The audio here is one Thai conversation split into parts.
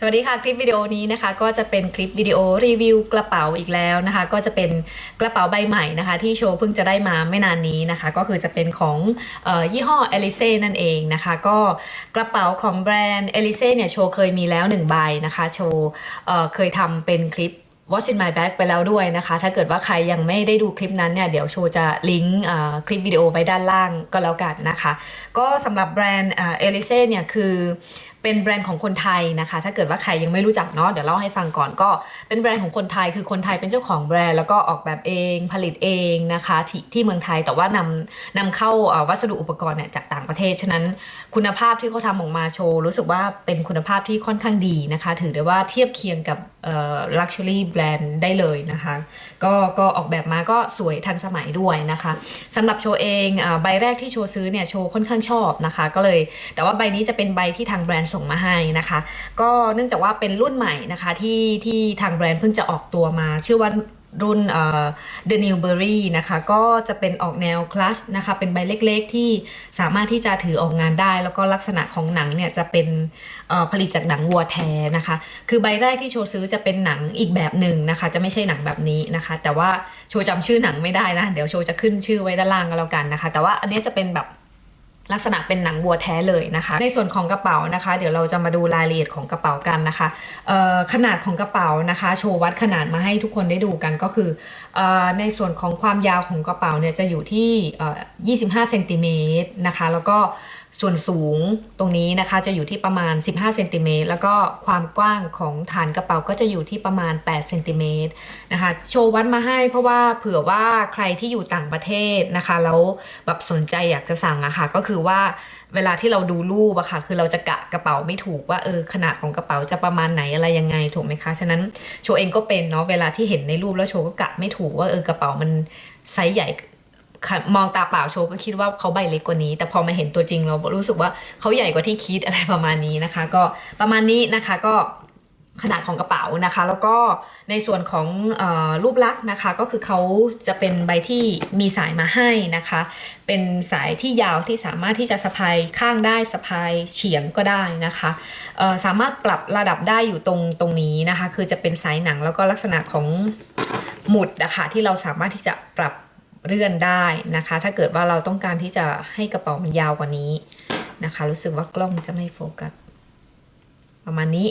สวัสดีค่ะ คลิปวิดีโอนี้นะคะก็จะเป็นคลิปวิดีโอรีวิวกระเป๋าอีกแล้วนะคะ ก็จะเป็นกระเป๋าใบใหม่นะคะ ที่โชว์เพิ่งจะได้มาไม่นานนี้นะคะ ก็คือจะเป็นของออยี่ห้อเอลิเซ่นั่นเองนะคะ ก็กระเป๋าของแบรนด์เอลิเซ่เนี่ยโชว์เคยมีแล้วหนึ่งใบนะคะ โชว์เอ่เคยทำเป็นคลิป What's in my bag ไปแล้วด้วยนะคะ ถ้าเกิดว่าใครยังไม่ได้ดูคลิปนั้นเนี่ยเดี๋ยวโชว์จะลิงก์คลิปวิดีโอไว้ด้านล่างก็แล้วกันนะคะ ก็สำหรับแบรนด์เอลิเซ่เนี่ยคือ เป็นแบรนด์ของคนไทยนะคะ ถ้าเกิดว่าใครยังไม่รู้จักเนาะเดี๋ยวเล่าให้ฟังก่อนก็เป็นแบรนด์ของคนไทยคือคนไทยเป็นเจ้าของแบรนด์แล้วก็ออกแบบเองผลิตเองนะคะที่ที่เมืองไทยแต่ว่านำนำเข้าวัสดุอุปกรณ์เนี่ยจากต่างประเทศฉะนั้นคุณภาพที่เขาทำออกมาโชว์ รู้สึกว่าเป็นคุณภาพที่ค่อนข้างดีนะคะ ถือได้ว่าเทียบเคียงกับลักชัวรี่แบรนด์ได้เลยนะคะ ก็ก็ออกแบบมาก็สวยทันสมัยด้วยนะคะสำหรับโชว์เองอใบแรกที่โชว์ซื้อเนี่ยโชว์ค่อนข้างชอบนะคะ ก็เลยแต่ว่าใบนี้จะเป็นใบที่ทางแบรนด์ส่งมาให้นะคะ ก็เนื่องจากว่าเป็นรุ่นใหม่นะคะที่ที่ทางแบรนด์เพิ่งจะออกตัวมาชื่อว่า รุ่นเอ่อ The Newberry นะคะ ก็จะเป็นออกแนวคลาสนะคะ เป็นใบเล็กๆ ที่สามารถที่จะถือออกงานได้ แล้วก็ลักษณะของหนังเนี่ยจะเป็นผลิตจากหนังวัวแท้นะคะ คือใบแรกที่โชว์ซื้อจะเป็นหนังอีกแบบหนึ่งนะคะ จะไม่ใช่หนังแบบนี้นะคะ แต่ว่าโชว์จำชื่อหนังไม่ได้นะ เดี๋ยวโชว์จะขึ้นชื่อไว้ด้านล่างก็แล้วกันนะคะ แต่ว่าอันนี้จะเป็นแบบ ลักษณะเป็นหนังวัวแท้เลยนะคะ ในส่วนของกระเป๋านะคะ เดี๋ยวเราจะมาดูรายละเอียดของกระเป๋ากันนะคะขนาดของกระเป๋านะคะ โชว์วัดขนาดมาให้ทุกคนได้ดูกันก็คืออในส่วนของความยาวของกระเป๋าเนี่ยจะอยู่ที่เอ่อ25เซนติเมตรนะคะ แล้วก็ ส่วนสูงตรงนี้นะคะจะอยู่ที่ประมาณ 15เซนติเมตรแล้วก็ความกว้างของฐานกระเป๋าก็จะอยู่ที่ประมาณ8เซนติเมตรนะคะโชว์วัดมาให้เพราะว่าเผื่อว่าใครที่อยู่ต่างประเทศนะคะแล้วแบบสนใจอยากจะสั่งอะค่ะก็คือว่าเวลาที่เราดูรูปอะค่ะ คือเราจะกะกระเป๋าไม่ถูกว่าเออขนาดของกระเป๋าจะประมาณไหนอะไรยังไงถูกไหมคะ ฉะนั้นโชว์เองก็เป็นเนาะเวลาที่เห็นในรูปแล้วโชว์ก็กะไม่ถูกว่าเออกระเป๋ามันไซส์ใหญ่ มองตาเปล่าโชว์ก็คิดว่าเขาใบเล็กกว่านี้ แต่พอมาเห็นตัวจริงเรารู้สึกว่าเขาใหญ่กว่าที่คิดอะไรประมาณนี้นะคะ ก็ประมาณนี้นะคะก็ขนาดของกระเป๋านะคะ แล้วก็ในส่วนของออรูปลักษณ์นะคะ ก็คือเขาจะเป็นใบที่มีสายมาให้นะคะ เป็นสายที่ยาวที่สามารถที่จะสะพายข้างได้สะพายเฉียงก็ได้นะคะสามารถปรับระดับได้อยู่ตรงตรงนี้นะคะ คือจะเป็นสายหนังแล้วก็ลักษณะของหมุดนะคะที่เราสามารถที่จะปรับ เลื่อนได้นะคะ ถ้าเกิดว่าเราต้องการที่จะให้กระเป๋ามันยาวกว่านี้นะคะ รู้สึกว่ากล้องจะไม่โฟกัสประมาณนี้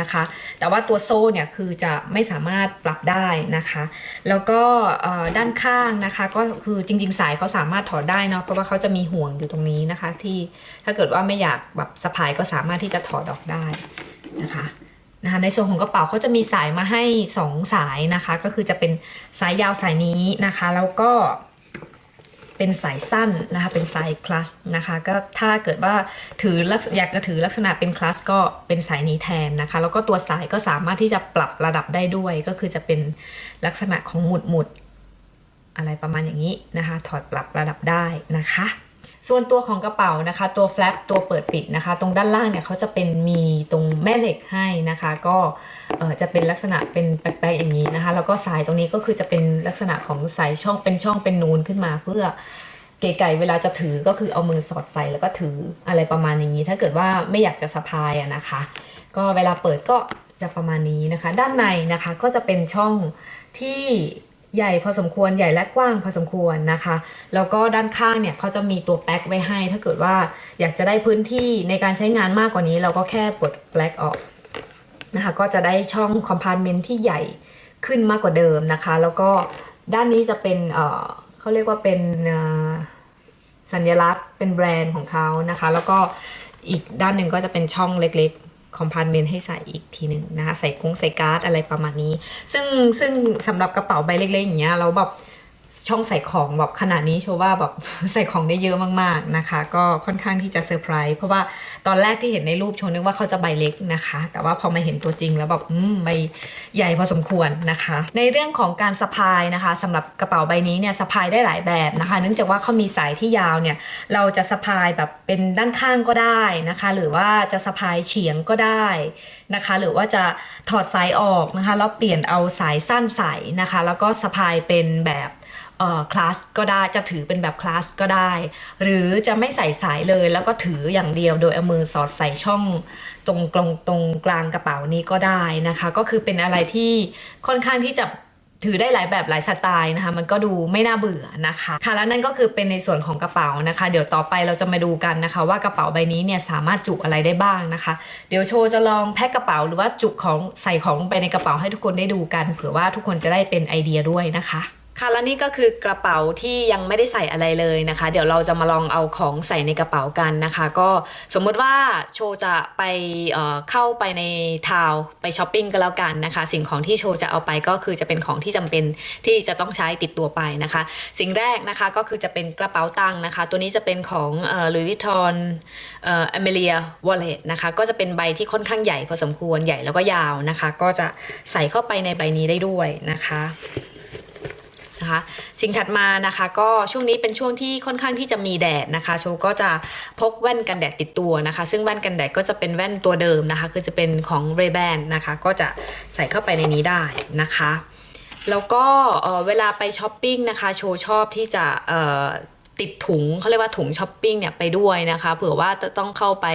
นะคะ แต่ว่าตัวโซ่เนี่ยคือจะไม่สามารถปรับได้นะคะ แล้วก็ด้านข้างนะคะ ก็คือจริง ๆ สายเขาสามารถถอดได้เนาะเพราะว่าเขาจะมีห่วงอยู่ตรงนี้นะคะ ที่ถ้าเกิดว่าไม่อยากแบบสะพายก็สามารถที่จะถอดออกได้นะคะ นะคะในส่วนของกระเป๋าเขาจะมีสายมาให้ 2 สายนะคะ ก็คือจะเป็นสายยาวสายนี้นะคะ แล้วก็เป็นสายสั้นนะคะเป็นสายคลัชนะคะก็ถ้าเกิดว่าถืออยากจะถือลักษณะเป็นคลัชก็เป็นสายนี้แทนนะคะ แล้วก็ตัวสายก็สามารถที่จะปรับระดับได้ด้วย ก็คือจะเป็นลักษณะของหมุดหมุดอะไรประมาณอย่างนี้นะคะ ถอดปรับระดับได้นะคะ ส่วนตัวของกระเป๋านะคะ ตัวแฟลปตัวเปิดปิดนะคะ ตรงด้านล่างเนี่ยเขาจะเป็นมีตรงแม่เหล็กให้นะคะ ก็จะเป็นลักษณะเป็นแปลกๆอย่างนี้นะคะ แล้วก็สายตรงนี้ก็คือจะเป็นลักษณะของสายช่องเป็นช่องเป็นนูนขึ้นมาเพื่อเก๋ไก่เวลาจะถือก็คือเอามือสอดใส่แล้วก็ถืออะไรประมาณอย่างนี้ ถ้าเกิดว่าไม่อยากจะสะพายอะนะคะ ก็เวลาเปิดก็จะประมาณนี้นะคะ ด้านในนะคะก็จะเป็นช่องที่ ใหญ่พอสมควรใหญ่และกว้างพอสมควรนะคะ แล้วก็ด้านข้างเนี่ยเขาจะมีตัวแป๊กไว้ให้ ถ้าเกิดว่าอยากจะได้พื้นที่ในการใช้งานมากกว่านี้ เราก็แค่ปลดแป๊กออกนะคะก็จะได้ช่องคอมพาร์ตเมนต์ที่ใหญ่ขึ้นมากกว่าเดิมนะคะ แล้วก็ด้านนี้จะเป็นเเขาเรียกว่าเป็นสัญลักษณ์เป็นแบรนด์ของเขานะคะ แล้วก็อีกด้านหนึ่งก็จะเป็นช่องเล็กๆ คอมพาร์ตเมนต์ให้ใส่อีกทีหนึ่งนะคะใส่กงใส่การ์ดอะไรประมาณนี้ ซึ่งซึ่งสำหรับกระเป๋าใบเล็กๆอย่างเงี้ยเราแบบ ช่องใส่ของแบบขนาดนี้โชว์ว่าแบบใส่ของได้เยอะมากๆนะคะ ก็ค่อนข้างที่จะเซอร์ไพรส์เพราะว่าตอนแรกที่เห็นในรูปโชว์นึกว่าเขาจะใบเล็กนะคะ แต่ว่าพอมาเห็นตัวจริงแล้วแบบอืมใบใหญ่พอสมควรนะคะ ในเรื่องของการสะพายนะคะสำหรับกระเป๋าใบนี้เนี่ยสะพายได้หลายแบบนะคะ เนื่องจากว่าเขามีสายที่ยาวเนี่ยเราจะสะพายแบบเป็นด้านข้างก็ได้นะคะ หรือว่าจะสะพายเฉียงก็ได้นะคะ หรือว่าจะถอดสายออกนะคะแล้วเปลี่ยนเอาสายสั้นใส่นะคะ แล้วก็สะพายเป็นแบบ คลาสก็ได้จะถือเป็นแบบคลาสก็ได้ หรือจะไม่ใส่สายเลยแล้วก็ถืออย่างเดียวโดยเอามือสอดใส่ช่องตรงกลางตรงกลางกระเป๋านี้ก็ได้นะคะ ก็คือเป็นอะไรที่ค่อนข้างที่จะถือได้หลายแบบหลายสไตล์นะคะ มันก็ดูไม่น่าเบื่อนะคะค่ะแล้วนั่นก็คือเป็นในส่วนของกระเป๋านะคะ เดี๋ยวต่อไปเราจะมาดูกันนะคะ ว่ากระเป๋าใบนี้เนี่ยสามารถจุอะไรได้บ้างนะคะ เดี๋ยวโชว์จะลองแพ็คกระเป๋าหรือว่าจุของใส่ของลงไปในกระเป๋าให้ทุกคนได้ดูกันเผื่อว่าทุกคนจะได้เป็นไอเดียด้วยนะคะ ค่ะและนี่ก็คือกระเป๋าที่ยังไม่ได้ใส่อะไรเลยนะคะ เดี๋ยวเราจะมาลองเอาของใส่ในกระเป๋ากันนะคะ ก็สมมุติว่าโชจะไปเเข้าไปในทาวไปช้อปปิ้งก็แล้วกันนะคะ สิ่งของที่โชจะเอาไปก็คือจะเป็นของที่จำเป็นที่จะต้องใช้ติดตัวไปนะคะ สิ่งแรกนะคะก็คือจะเป็นกระเป๋าตังค์นะคะ ตัวนี้จะเป็นของเอ่อ Louis Vuitton เอ่อ Amelia Wallet นะคะก็จะเป็นใบที่ค่อนข้างใหญ่พอสมควรใหญ่แล้วก็ยาวนะคะ ก็จะใส่เข้าไปในใบนี้ได้ด้วยนะคะ นะคะสิ่งถัดมานะคะก็ช่วงนี้เป็นช่วงที่ค่อนข้างที่จะมีแดดนะคะ โชก็จะพกแว่นกันแดดติดตัวนะคะ ซึ่งแว่นกันแดดก็จะเป็นแว่นตัวเดิมนะคะ คือจะเป็นของ Ray Ban นะคะก็จะใส่เข้าไปในนี้ได้นะคะ แล้วก็เอ่อเวลาไปช้อปปิ้งนะคะโชชอบที่จะติดถุงเขาเรียกว่าถุงช้อปปิ้งเนี่ยไปด้วยนะคะเผื่อว่าจะต้องเข้าไป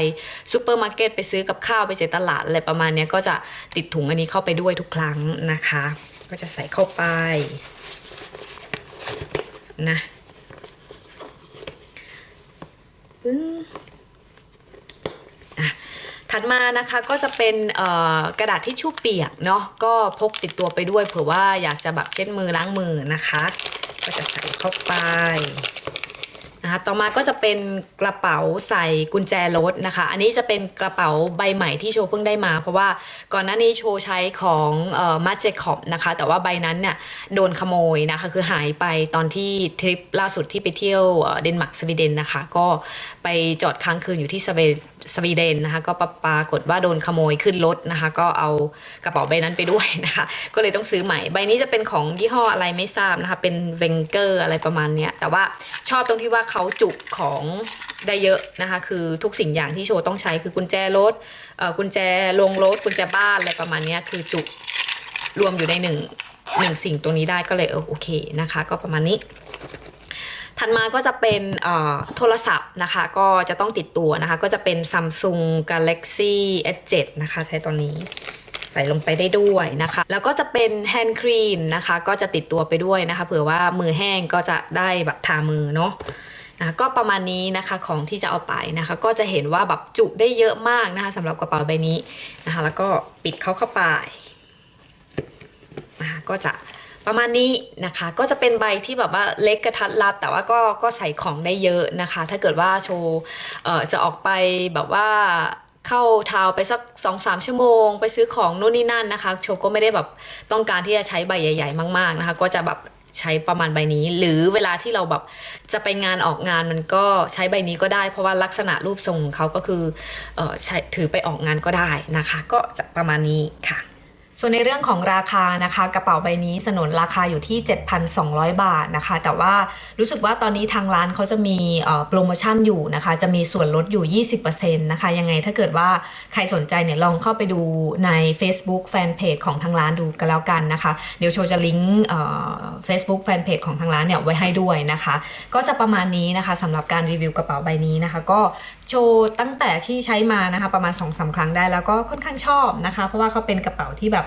ซูเปอร์มาร์เก็ตไปซื้อกับข้าวไปเจตลาดอะไรประมาณนี้ก็จะติดถุงอันนี้เข้าไปด้วยทุกครั้งนะคะ ก็จะใส่เข้าไป นะปึ้งอะถัดมานะคะก็จะเป็นกระดาษทิชชู่เปียกเนาะก็พกติดตัวไปด้วยเผื่อว่าอยากจะแบบเช็ดมือล้างมือนะคะ ก็จะใส่เข้าไป นะคะต่อมาก็จะเป็นกระเป๋าใส่กุญแจรถนะคะ อันนี้จะเป็นกระเป๋าใบใหม่ที่โชว์เพิ่งได้มา เพราะว่าก่อนหน้านี้โชว์ใช้ของเอ่อมาเจคอบนะคะ แต่ว่าใบนั้นเนี่ยโดนขโมยนะคะคือหายไปตอนที่ทริปล่าสุดที่ไปเที่ยวเดนมาร์กสวีเดนนะคะ ก็ไปจอดค้างคืนอยู่ที่สเวสวีเดนนะคะ ก็ปรปากฏว่าโดนขโมยขึ้นรถนะคะ ก็เอากระเป๋าใบนั้นไปด้วยนะคะ ก็เลยต้องซื้อใหม่ ใบนี้จะเป็นของยี่ห้ออะไรไม่ทราบนะคะ เป็นเวงเกอร์อะไรประมาณนี้แต่ว่าชอบตรงที่ว่าเขาจุของได้เยอะนะคะคือทุกสิ่งอย่างที่โชว์ต้องใช้คือกุญแจรถกุญแจลงรถกุญแจบ้านอะไรประมาณนี้คือจุรวมอยู่ในหนึ่งหนึ่งสิ่งตรงนี้ได้ก็เลยเออโอเคนะคะ ก็ประมาณนี้ ถัดมาก็จะเป็นโทรศัพท์นะคะ ก็จะต้องติดตัวนะคะ ก็จะเป็น Samsung Galaxy S7 นะคะใช้ตอนนี้ใส่ลงไปได้ด้วยนะคะ แล้วก็จะเป็นแฮนด์ครีมนะคะ ก็จะติดตัวไปด้วยนะคะ เผื่อว่ามือแห้งก็จะได้แบบทามือเนาะ นะก็ประมาณนี้นะคะของที่จะเอาไปนะคะ ก็จะเห็นว่าแบบจุได้เยอะมากนะคะสำหรับกระเป๋าใบนี้นะคะ แล้วก็ปิดเขาเข้าไปนะคะก็จะประมาณนี้นะคะก็จะเป็นใบที่แบบว่าเล็กกระทัดรัดแต่ว่าก็ก็ใส่ของได้เยอะนะคะ ถ้าเกิดว่าโชว์จะออกไปแบบว่าเข้าทาวไปสัก2อสชั่วโมง ไปซื้อของนู่นนี่นั่นนะคะ โชว์ก็ไม่ได้แบบต้องการที่จะใช้ใบใหญ่ ๆ มาก ๆนะคะ ก็จะแบบ ใช้ประมาณใบนี้ หรือเวลาที่เราแบบจะไปงานออกงานมันก็ใช้ใบนี้ก็ได้ เพราะว่าลักษณะรูปทรงของเขาก็คือออใช้ถือไปออกงานก็ได้นะคะ ก็จะประมาณนี้ค่ะ ส่วนในเรื่องของราคานะคะ กระเป๋าใบนี้สนนราคาอยู่ที่ 7,200 บาทนะคะ แต่ว่ารู้สึกว่าตอนนี้ทางร้านเขาจะมีโปรโมชั่นอยู่นะคะ จะมีส่วนลดอยู่ 20%นะคะ ยังไงถ้าเกิดว่าใครสนใจเนี่ยลองเข้าไปดูใน Facebook Fanpage ของทางร้านดูกันแล้วกันนะคะ เดี๋ยวโชว์จะลิงก์เอ่อ Facebook Fanpage ของทางร้านเนี่ยไว้ให้ด้วยนะคะ ก็จะประมาณนี้นะคะสำหรับการรีวิวกระเป๋าใบนี้นะคะ ก็โชว์ตั้งแต่ที่ใช้มานะคะ ประมาณ2อสาครั้งได้แล้วก็ค่อนข้างชอบนะคะ เพราะว่าเขาเป็นกระเป๋าที่แบบ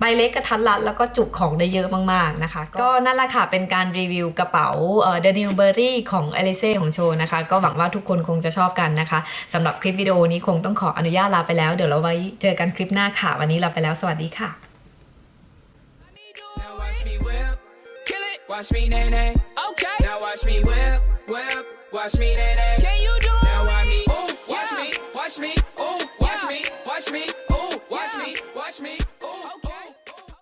ใบเล็กกระทัดรัดแล้วก็จุของได้เยอะมากๆนะคะ ก็นั่นแหละค่ะเป็นการรีวิวกระเป๋าเอ่อ The New Berry ของ a l i c e ของโชว์นะคะ ก็หวังว่าทุกคนคงจะชอบกันนะคะสำหรับคลิปวิดีโอนี้คงต้องขออนุญาตลาไปแล้ว เดี๋ยวเราไว้เจอกันคลิปหน้าค่ะ วันนี้ลาไปแล้ว สวัสดีค่ะ Now watch me whip, kill it. Watch me nay nay. Okay. Now watch me whip, whip. Watch me nay nay. Can you do it? Now watch me, ooh, watch me, watch me, ooh, watch me, watch me,